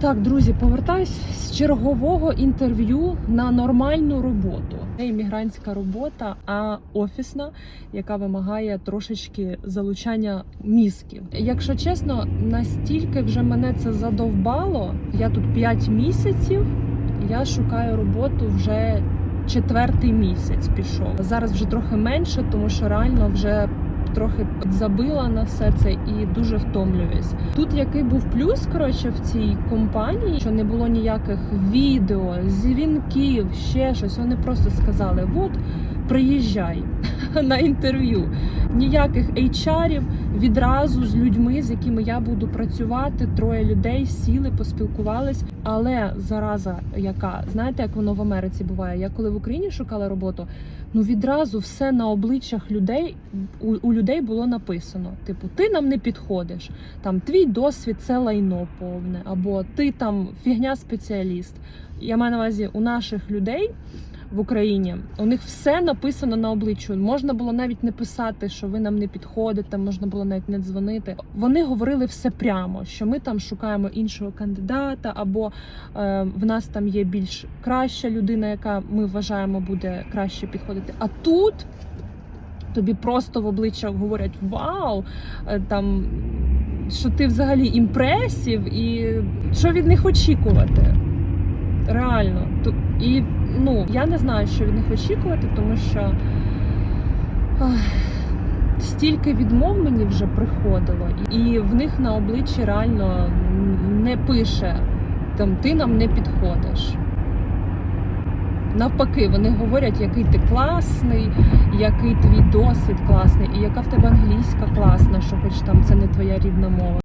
Так, друзі, повертаюсь з чергового інтерв'ю на нормальну роботу. Не іммігрантська робота, а офісна, яка вимагає трошечки залучання мізків. Якщо чесно, настільки вже мене це задовбало. Я тут 5 місяців. Я шукаю роботу вже четвертий місяць. Пішов зараз вже трохи менше, тому що реально вже трохи забила на все це і дуже втомлююсь. Тут який був плюс коротше в цій компанії, що не було ніяких відео, дзвінків, ще щось. Вони просто сказали: от приїжджай на інтерв'ю. Ніяких HR-ів відразу з людьми, з якими я буду працювати. Троє людей сіли, поспілкувались. Але зараза, яка знаєте, як воно в Америці буває? Я коли в Україні шукала роботу, ну відразу все на обличчях людей у, у людей було написано: типу, ти нам не підходиш. Там твій досвід це лайно повне, або ти там фігня спеціаліст. Я маю на увазі у наших людей. В Україні у них все написано на обличчю. Можна було навіть не писати, що ви нам не підходите, можна було навіть не дзвонити. Вони говорили все прямо, що ми там шукаємо іншого кандидата, або е, в нас там є більш краща людина, яка ми вважаємо буде краще підходити. А тут тобі просто в обличчя говорять Вау! е, там що ти взагалі імпресів, і що від них очікувати. Реально. І ну, я не знаю, що від них очікувати, тому що ах, стільки відмов мені вже приходило, і в них на обличчі реально не пише там ти нам не підходиш. Навпаки, вони говорять, який ти класний, який твій досвід класний, і яка в тебе англійська класна, що хоч там це не твоя рідна мова.